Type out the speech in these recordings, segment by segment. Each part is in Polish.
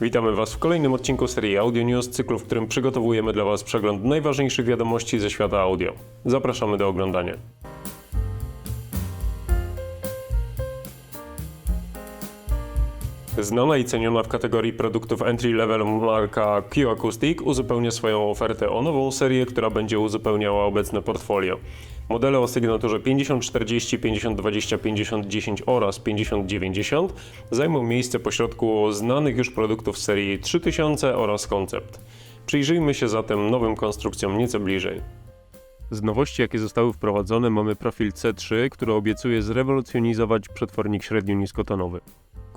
Witamy Was w kolejnym odcinku serii Audio News, cyklu, w którym przygotowujemy dla Was przegląd najważniejszych wiadomości ze świata audio. Zapraszamy do oglądania. Znana i ceniona w kategorii produktów entry level marka Q Acoustic uzupełnia swoją ofertę o nową serię, która będzie uzupełniała obecne portfolio. Modele o sygnaturze 5040, 5020, 5010 oraz 5090 zajmą miejsce pośrodku znanych już produktów serii 3000 oraz Concept. Przyjrzyjmy się zatem nowym konstrukcjom nieco bliżej. Z nowości, jakie zostały wprowadzone, mamy profil C3, który obiecuje zrewolucjonizować przetwornik średnio-niskotonowy.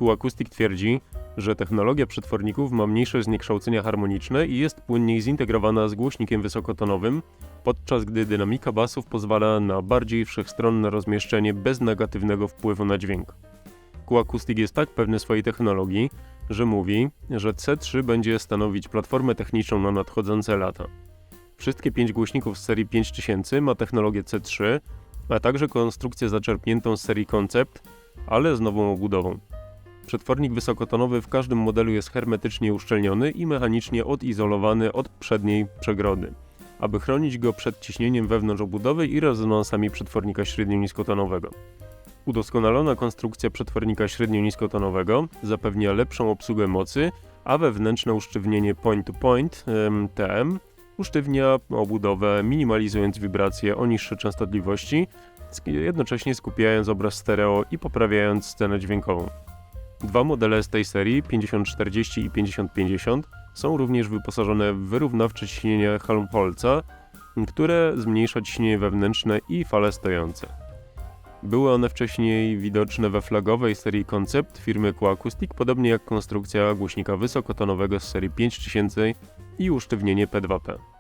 Q Acoustic twierdzi, że technologia przetworników ma mniejsze zniekształcenia harmoniczne i jest płynniej zintegrowana z głośnikiem wysokotonowym, podczas gdy dynamika basów pozwala na bardziej wszechstronne rozmieszczenie bez negatywnego wpływu na dźwięk. Acoustic jest tak pewny swojej technologii, że mówi, że C3 będzie stanowić platformę techniczną na nadchodzące lata. Wszystkie pięć głośników z serii 5000 ma technologię C3, a także konstrukcję zaczerpniętą z serii Concept, ale z nową obudową. Przetwornik wysokotonowy w każdym modelu jest hermetycznie uszczelniony i mechanicznie odizolowany od przedniej przegrody, aby chronić go przed ciśnieniem wewnątrz obudowy i rezonansami przetwornika średnio-niskotonowego. Udoskonalona konstrukcja przetwornika średnio-niskotonowego zapewnia lepszą obsługę mocy, a wewnętrzne usztywnienie point-to-point em, TM usztywnia obudowę, minimalizując wibracje o niższej częstotliwości, jednocześnie skupiając obraz stereo i poprawiając scenę dźwiękową. Dwa modele z tej serii, 5040 i 5050, są również wyposażone w wyrównawcze ciśnienie Helmholtza, które zmniejsza ciśnienie wewnętrzne i fale stojące. Były one wcześniej widoczne we flagowej serii Concept firmy Q Acoustic, podobnie jak konstrukcja głośnika wysokotonowego z serii 5000 i usztywnienie P2P.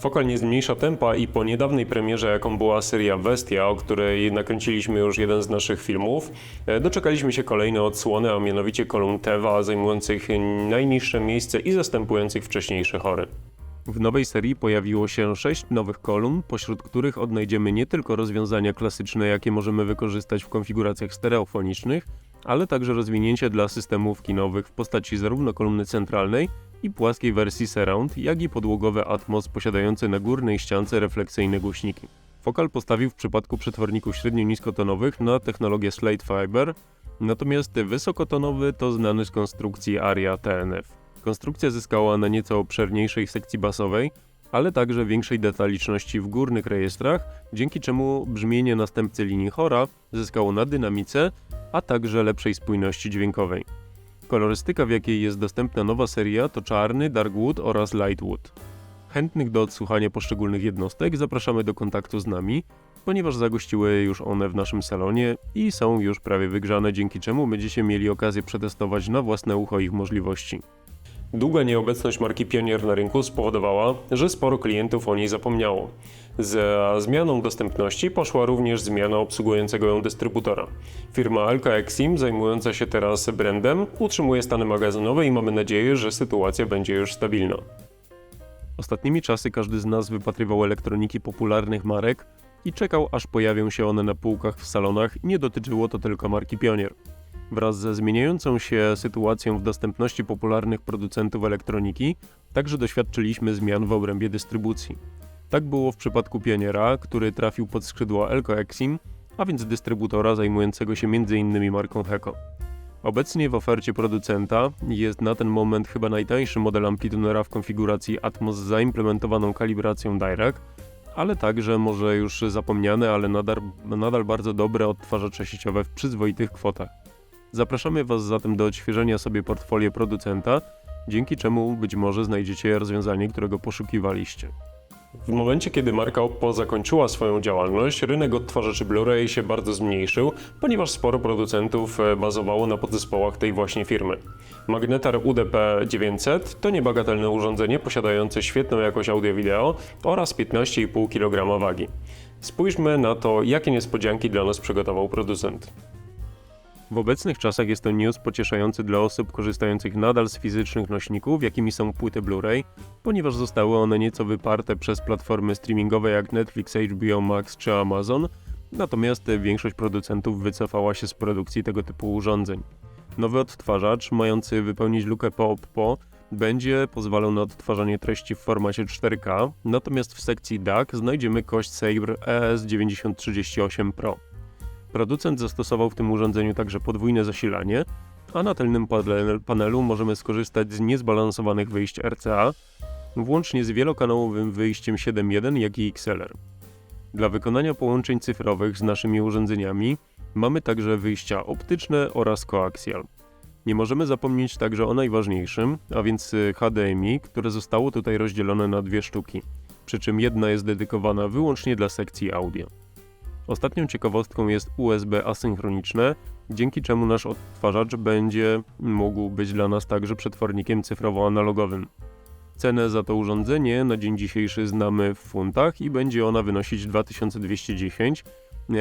Fokal nie zmniejsza tempa i po niedawnej premierze, jaką była seria Vestia, o której nakręciliśmy już jeden z naszych filmów, e, doczekaliśmy się kolejnej odsłony, a mianowicie kolumn Teva zajmujących najniższe miejsce i zastępujących wcześniejsze chory. W nowej serii pojawiło się sześć nowych kolumn, pośród których odnajdziemy nie tylko rozwiązania klasyczne, jakie możemy wykorzystać w konfiguracjach stereofonicznych, ale także rozwinięcie dla systemów kinowych w postaci zarówno kolumny centralnej, i płaskiej wersji Surround, jak i podłogowe Atmos posiadające na górnej ściance refleksyjne głośniki. Focal postawił w przypadku przetworników średnio-niskotonowych na technologię Slate Fiber, natomiast wysokotonowy to znany z konstrukcji Aria TNF. Konstrukcja zyskała na nieco obszerniejszej sekcji basowej, ale także większej detaliczności w górnych rejestrach, dzięki czemu brzmienie następcy linii chora zyskało na dynamice, a także lepszej spójności dźwiękowej. Kolorystyka, w jakiej jest dostępna nowa seria, to czarny, darkwood oraz lightwood. Chętnych do odsłuchania poszczególnych jednostek zapraszamy do kontaktu z nami, ponieważ zagościły już one w naszym salonie i są już prawie wygrzane, dzięki czemu będziecie mieli okazję przetestować na własne ucho ich możliwości. Długa nieobecność marki Pionier na rynku spowodowała, że sporo klientów o niej zapomniało. Za zmianą dostępności poszła również zmiana obsługującego ją dystrybutora. Firma LK Exim, zajmująca się teraz brandem, utrzymuje stany magazynowe i mamy nadzieję, że sytuacja będzie już stabilna. Ostatnimi czasy każdy z nas wypatrywał elektroniki popularnych marek i czekał, aż pojawią się one na półkach w salonach. Nie dotyczyło to tylko marki Pionier. Wraz ze zmieniającą się sytuacją w dostępności popularnych producentów elektroniki, także doświadczyliśmy zmian w obrębie dystrybucji. Tak było w przypadku Pioniera, który trafił pod skrzydła Elko Exim, a więc dystrybutora zajmującego się m.in. marką Heko. Obecnie w ofercie producenta jest na ten moment chyba najtańszy model amplitunera w konfiguracji Atmos z zaimplementowaną kalibracją Dirac, ale także może już zapomniane, ale nadal, nadal bardzo dobre odtwarzacze sieciowe w przyzwoitych kwotach. Zapraszamy Was zatem do odświeżenia sobie portfolio producenta, dzięki czemu być może znajdziecie rozwiązanie, którego poszukiwaliście. W momencie, kiedy marka Oppo zakończyła swoją działalność, rynek odtwarzaczy Blu-ray się bardzo zmniejszył, ponieważ sporo producentów e, bazowało na podzespołach tej właśnie firmy. Magnetar UDP-900 to niebagatelne urządzenie posiadające świetną jakość audio-wideo oraz 15,5 kg wagi. Spójrzmy na to, jakie niespodzianki dla nas przygotował producent. W obecnych czasach jest to news pocieszający dla osób korzystających nadal z fizycznych nośników, jakimi są płyty Blu-ray, ponieważ zostały one nieco wyparte przez platformy streamingowe jak Netflix, HBO Max czy Amazon, natomiast większość producentów wycofała się z produkcji tego typu urządzeń. Nowy odtwarzacz, mający wypełnić lukę po OPPO, będzie pozwalał na odtwarzanie treści w formacie 4K, natomiast w sekcji DAC znajdziemy kość Sabre E ES9038 Pro. Producent zastosował w tym urządzeniu także podwójne zasilanie, a na tylnym panel- panelu możemy skorzystać z niezbalansowanych wyjść RCA, włącznie z wielokanałowym wyjściem 7.1, jak i XLR. Dla wykonania połączeń cyfrowych z naszymi urządzeniami mamy także wyjścia optyczne oraz koaxial. Nie możemy zapomnieć także o najważniejszym, a więc y, HDMI, które zostało tutaj rozdzielone na dwie sztuki, przy czym jedna jest dedykowana wyłącznie dla sekcji audio. Ostatnią ciekawostką jest USB asynchroniczne, dzięki czemu nasz odtwarzacz będzie mógł być dla nas także przetwornikiem cyfrowo-analogowym. Cenę za to urządzenie na dzień dzisiejszy znamy w funtach i będzie ona wynosić 2210,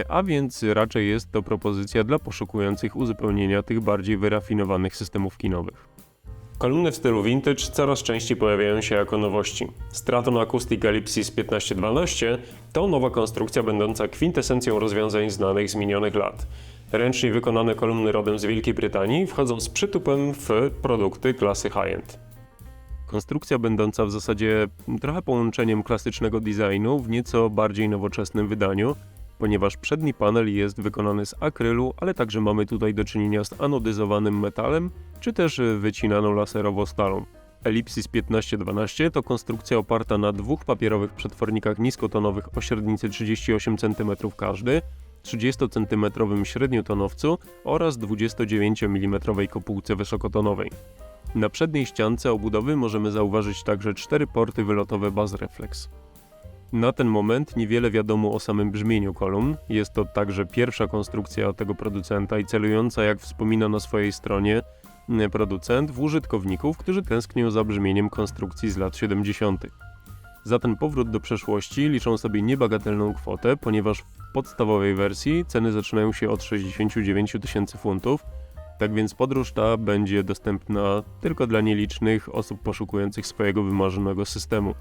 a więc raczej jest to propozycja dla poszukujących uzupełnienia tych bardziej wyrafinowanych systemów kinowych. Kolumny w stylu vintage coraz częściej pojawiają się jako nowości. Straton Acoustic Ellipsis 1512 to nowa konstrukcja będąca kwintesencją rozwiązań znanych z minionych lat. Ręcznie wykonane kolumny rodem z Wielkiej Brytanii wchodzą z przytupem w produkty klasy high-end. Konstrukcja będąca w zasadzie trochę połączeniem klasycznego designu w nieco bardziej nowoczesnym wydaniu, ponieważ przedni panel jest wykonany z akrylu, ale także mamy tutaj do czynienia z anodyzowanym metalem, czy też wycinaną laserowo stalą. Ellipsis 1512 to konstrukcja oparta na dwóch papierowych przetwornikach niskotonowych o średnicy 38 cm każdy, 30 cm średniotonowcu oraz 29 mm kopułce wysokotonowej. Na przedniej ściance obudowy możemy zauważyć także cztery porty wylotowe Baz Reflex. Na ten moment niewiele wiadomo o samym brzmieniu kolumn. Jest to także pierwsza konstrukcja tego producenta i celująca, jak wspomina na swojej stronie mm, producent, w użytkowników, którzy tęsknią za brzmieniem konstrukcji z lat 70. Za ten powrót do przeszłości liczą sobie niebagatelną kwotę, ponieważ w podstawowej wersji ceny zaczynają się od 69 tysięcy funtów, tak więc podróż ta będzie dostępna tylko dla nielicznych osób poszukujących swojego wymarzonego systemu.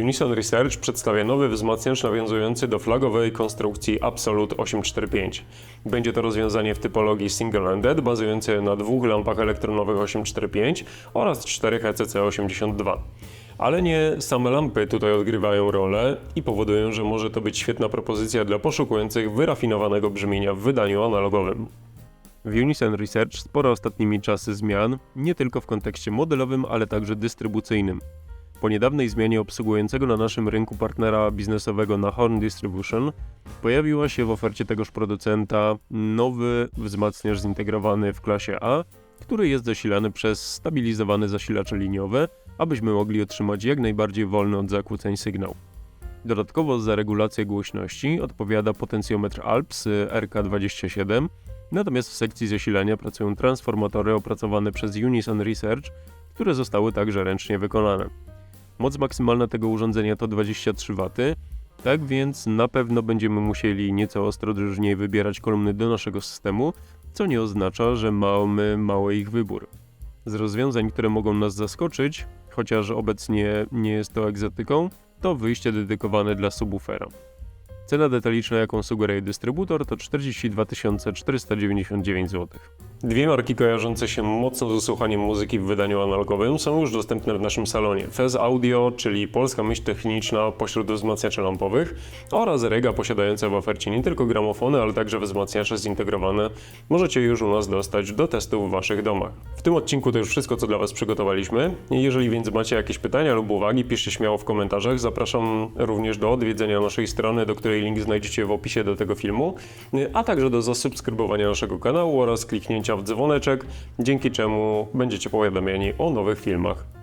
Unison Research przedstawia nowy wzmacniacz nawiązujący do flagowej konstrukcji Absolute 845. Będzie to rozwiązanie w typologii single-ended, bazujące na dwóch lampach elektronowych 845 oraz czterech E ECC 82. Ale nie same lampy tutaj odgrywają rolę i powodują, że może to być świetna propozycja dla poszukujących wyrafinowanego brzmienia w wydaniu analogowym. W Unison Research sporo ostatnimi czasy zmian, nie tylko w kontekście modelowym, ale także dystrybucyjnym. Po niedawnej zmianie obsługującego na naszym rynku partnera biznesowego na Horn Distribution pojawiła się w ofercie tegoż producenta nowy wzmacniacz zintegrowany w klasie A, który jest zasilany przez stabilizowane zasilacze liniowe, abyśmy mogli otrzymać jak najbardziej wolny od zakłóceń sygnał. Dodatkowo za regulację głośności odpowiada potencjometr ALPS RK27, natomiast w sekcji zasilania pracują transformatory opracowane przez Unison Research, które zostały także ręcznie wykonane. Moc maksymalna tego urządzenia to 23 W, tak więc na pewno będziemy musieli nieco ostrożniej wybierać kolumny do naszego systemu, co nie oznacza, że mamy mały ich wybór. Z rozwiązań, które mogą nas zaskoczyć, chociaż obecnie nie jest to egzotyką, to wyjście dedykowane dla subwoofera. Cena detaliczna, jaką sugeruje dystrybutor, to 42 499 zł. Dwie marki kojarzące się mocno z słuchaniem muzyki w wydaniu analogowym są już dostępne w naszym salonie. Fez Audio, czyli polska myśl techniczna pośród wzmacniaczy lampowych oraz Rega posiadająca w ofercie nie tylko gramofony, ale także wzmacniacze zintegrowane możecie już u nas dostać do testu w Waszych domach. W tym odcinku to już wszystko, co dla Was przygotowaliśmy. Jeżeli więc macie jakieś pytania lub uwagi, piszcie śmiało w komentarzach. Zapraszam również do odwiedzenia naszej strony, do której link znajdziecie w opisie do tego filmu, a także do zasubskrybowania naszego kanału oraz kliknięcia w dzwoneczek, dzięki czemu będziecie powiadamiani o nowych filmach.